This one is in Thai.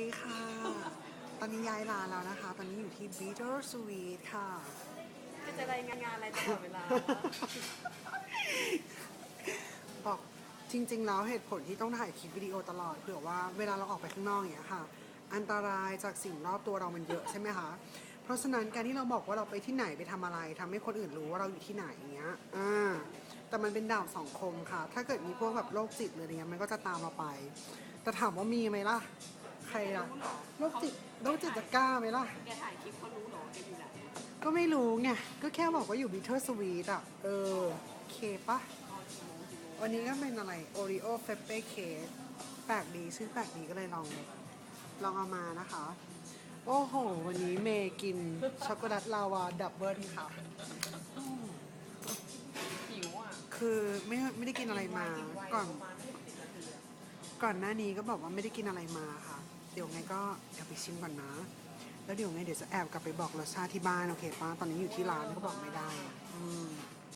ดีค่ะ ตอนนี้ย้ายร้านแล้วนะคะ ตอนนี้อยู่ที่ Bitter Sweet ค่ะจะจะรายงานงานอะไรตลอดเวลา บอกจริง ๆ แล้วเหตุผลที่ต้องถ่ายคลิปวิดีโอตลอดเผื่อว่าเวลาเราออกไปข้างนอกอย่างเงี้ยค่ะ อันตรายจากสิ่งรอบตัวเรามันเยอะใช่ไหมคะ เพราะฉะนั้นการที่เราบอกว่าเราไปที่ไหนไปทำอะไรทำให้คนอื่นรู้ว่าเราอยู่ที่ไหนอย่างเงี้ย อ่า แต่มันเป็นดาบสองคมค่ะ ถ้าเกิดมีพวกแบบโรคจิตหรืออะไรเงี้ยมันก็จะตามเราไป แต่ถามว่ามีไหมล่ะ ใครล่ะโรคจิตโรคจิตจะกล้าไหมล่ะ แกถ่ายคลิปเขารู้เหรอแกอยู่ไหนก็ไม่รู้ไง ก็แค่บอกว่าอยู่บิทเทอร์สวีทอะ เออ เคปะ วันนี้ก็เป็นอะไรโอริโอเฟเป้เค้กแปลกดีชื่อแปลกดีก็เลยลอง ลองเอามานะคะ โอ้โห วันนี้เมย์กินช็อกโกแลตลาวาดับเบิลค่ะ หิวอะคือไม่ไม่ได้กินอะไรมา ก่อน ก่อนหน้านี้ก็บอกว่าไม่ได้กินอะไรมาค่ะ เดี๋ยวไงก็เดี๋ยวไปชิมก่อนนะ แล้วเดี๋ยวไงเดี๋ยวจะแอบกลับไปบอกรสชาติที่บ้านโอเคป้าตอนนี้อยู่ที่ร้านก็บอกไม่ได้อืม